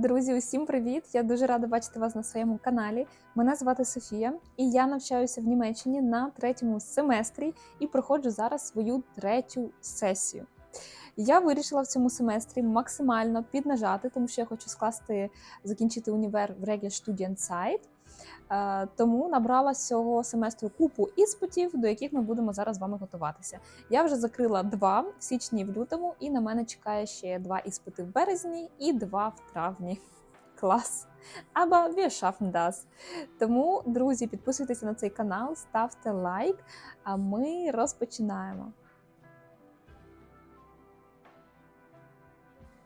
Друзі, усім привіт! Я дуже рада бачити вас на своєму каналі. Мене звати Софія, і я навчаюся в Німеччині на третьому семестрі і проходжу зараз свою третю сесію. Я вирішила в цьому семестрі максимально піднажати, тому що я хочу скласти закінчити універ в Regel Studienzeit. Е, Тому набрала з цього семестру купу іспитів, до яких ми будемо зараз з вами готуватися. Я вже закрила два в січні в лютому, і на мене чекає ще два іспити в березні і два в травні. Клас! Або wir schaffen. Тому, друзі, підписуйтеся на цей канал, ставте лайк, а ми розпочинаємо.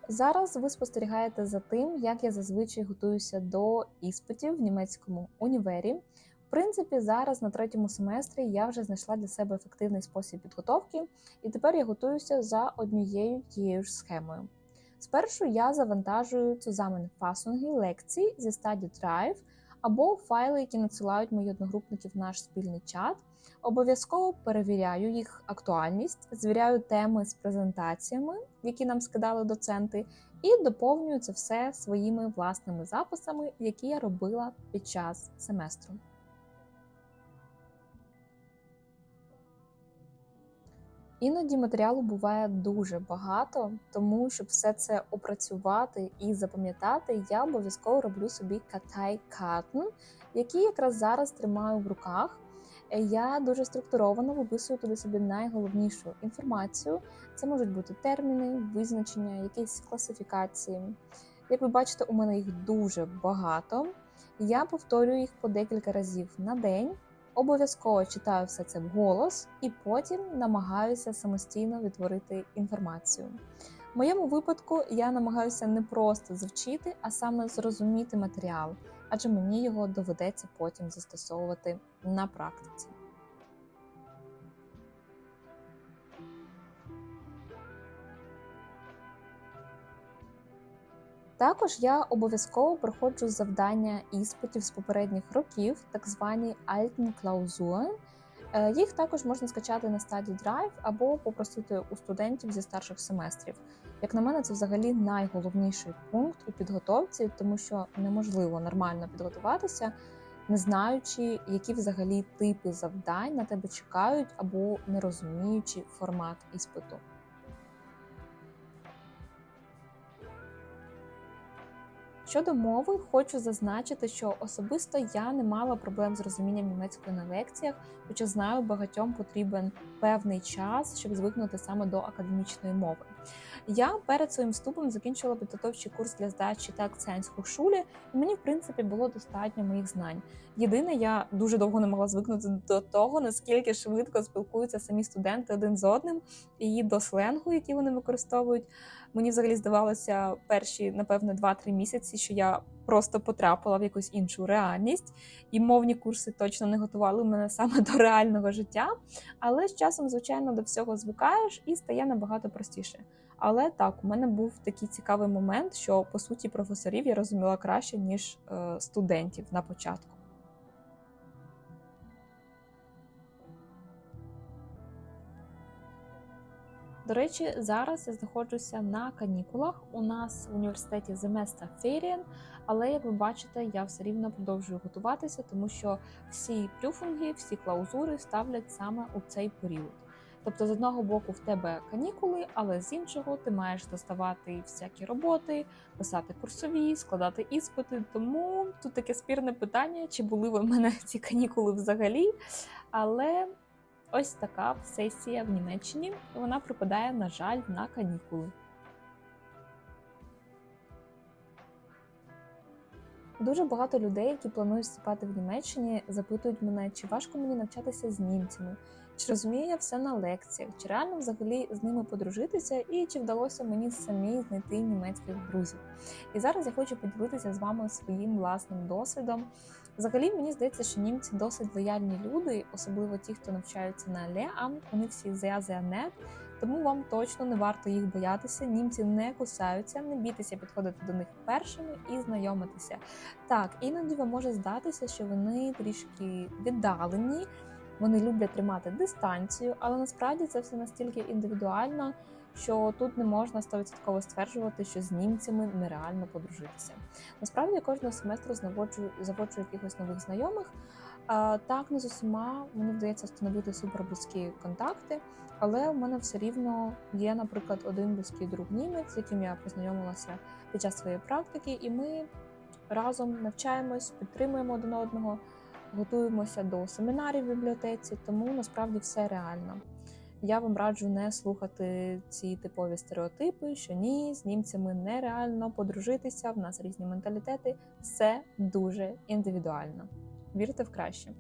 Зараз ви спостерігаєте за тим, як я зазвичай готуюся до іспитів в німецькому універі. В принципі, зараз на третьому семестрі я вже знайшла для себе ефективний спосіб підготовки, і тепер я готуюся за однією тією ж схемою. Спершу я завантажую Zusammenfassungen лекцій зі стаді Drive або файли, які надсилають мої одногрупники в наш спільний чат. Обов'язково перевіряю їх актуальність, звіряю теми з презентаціями, які нам скидали доценти, і доповнюю це все своїми власними записами, які я робила під час семестру. Іноді матеріалу буває дуже багато, тому щоб все це опрацювати і запам'ятати, я обов'язково роблю собі катай-картн, які якраз зараз тримаю в руках. Я дуже структуровано виписую туди собі найголовнішу інформацію. Це можуть бути терміни, визначення, якісь класифікації. Як ви бачите, у мене їх дуже багато. Я повторюю їх по декілька разів на день. Обов'язково читаю все це вголос і потім намагаюся самостійно відтворити інформацію. В моєму випадку я намагаюся не просто завчити, а саме зрозуміти матеріал, адже мені його доведеться потім застосовувати на практиці. Також я обов'язково проходжу завдання іспитів з попередніх років, так звані Alten Klausuren. Е, Їх також можна скачати на Study Drive або попросити у студентів зі старших семестрів. Як на мене, це взагалі найголовніший пункт у підготовці, тому що неможливо нормально підготуватися, не знаючи, які взагалі типи завдань на тебе чекають, або не розуміючи формат іспиту. Щодо мови, хочу зазначити, що особисто я не мала проблем з розумінням німецької на лекціях, хоча знаю, багатьом потрібен певний час, щоб звикнути саме до академічної мови. Я перед своїм вступом закінчила підготовчий курс для здачі та Hochschule, і мені, в принципі, було достатньо моїх знань. Єдине, я дуже довго не могла звикнути до того, наскільки швидко спілкуються самі студенти один з одним і до сленгу, який вони використовують. Мені взагалі здавалося перші, напевне, 2-3 місяці, що я просто потрапила в якусь іншу реальність, і мовні курси точно не готували мене саме до реального життя. Але з часом, звичайно, до всього звикаєш і стає набагато простіше. Але так, у мене був такий цікавий момент, що по суті професорів я розуміла краще, ніж е, студентів на початку. До речі, зараз я знаходжуся на канікулах. У нас в університеті Semester Ferien, але як ви бачите, я все рівно продовжую готуватися, тому що всі плюфунги, всі клаузури ставлять саме у цей період. Тобто, з одного боку, в тебе канікули, але з іншого ти маєш доставати всякі роботи, писати курсові, складати іспити. Тому тут таке спірне питання, чи були в мене ці канікули взагалі. Але ось така сесія в Німеччині. Вона припадає, на жаль, на канікули. Дуже багато людей, які планують вступати в Німеччині, запитують мене, чи важко мені навчатися з німцями, чи розумію я все на лекціях, чи реально взагалі з ними подружитися, і чи вдалося мені самі знайти німецьких друзів. І зараз я хочу поділитися з вами своїм власним досвідом. Взагалі, мені здається, що німці досить лояльні люди, особливо ті, хто навчаються на Lehramt, Вони всі sehr тому вам точно не варто їх боятися. Німці не кусаються, не бійтеся підходити до них першими і знайомитися. Так, іноді вам може здатися, що вони трішки віддалені, вони люблять тримати дистанцію, але насправді це все настільки індивідуально. що тут не можна 100% стверджувати, що з німцями нереально подружитися. Насправді кожного семестру знаводжу, заводжу якихось нових знайомих. Так, не з усіма мені вдається встановити суперблизькі контакти, але у мене все рівно є, наприклад, один близький друг німець, з яким я познайомилася під час своєї практики, і ми разом навчаємось, підтримуємо один одного, готуємося до семінарів в бібліотеці, тому насправді все реально. Я вам раджу не слухати ці типові стереотипи, що ні, з німцями нереально подружитися, в нас різні менталітети. Все дуже індивідуально. Вірте в краще.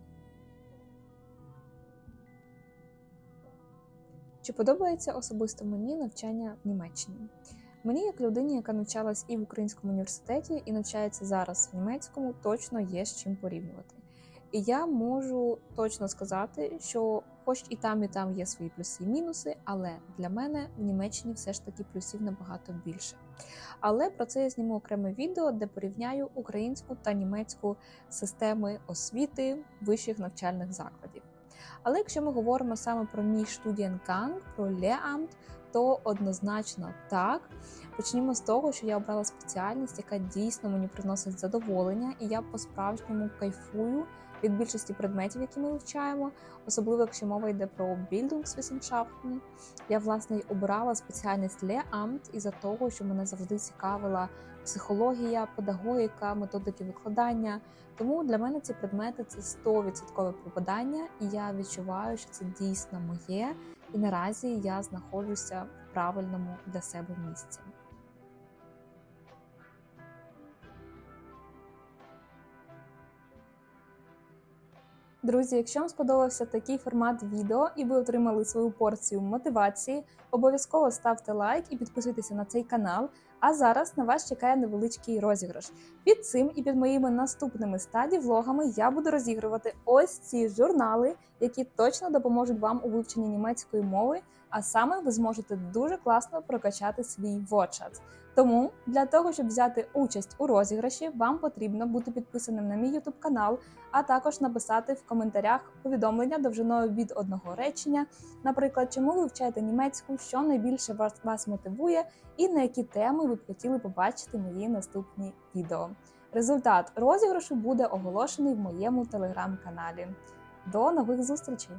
Чи подобається особисто мені навчання в Німеччині? Мені, як людині, яка навчалась і в українському університеті, і навчається зараз в німецькому, точно є з чим порівнювати. І я можу точно сказати, що, хоч і там, і там є свої плюси і мінуси, але для мене в Німеччині все ж таки плюсів набагато більше. Але про це я зніму окреме відео, де порівняю українську та німецьку системи освіти вищих навчальних закладів. Але якщо ми говоримо саме про мій студієнканг, про Lehramt, то однозначно так. Почнімо з того, що я обрала спеціальність, яка дійсно мені приносить задоволення, і я по-справжньому кайфую від більшості предметів, які ми вивчаємо, особливо якщо мова йде про Bildungswissenschaften. Я власне обирала спеціальність Lehramt із-за того, що мене завжди цікавила психологія, педагогіка, методики викладання. Тому для мене ці предмети це 100% попадання, і я відчуваю, що це дійсно моє, і наразі я знаходжуся в правильному для себе місці. Друзі, якщо вам сподобався такий формат відео і ви отримали свою порцію мотивації, обов'язково ставте лайк і підписуйтеся на цей канал. А зараз на вас чекає невеличкий розіграш. Під цим і під моїми наступними стаді влогами я буду розігрувати ось ці журнали, які точно допоможуть вам у вивченні німецької мови. А саме ви зможете дуже класно прокачати свій вочат. Тому для того, щоб взяти участь у розіграші, вам потрібно бути підписаним на мій YouTube канал, а також написати в коментарях повідомлення довжиною від одного речення, наприклад, чому ви вивчаєте німецьку, що найбільше вас, мотивує, і на які теми ви б хотіли побачити мої наступні відео. Результат розіграшу буде оголошений в моєму телеграм-каналі. До нових зустрічей!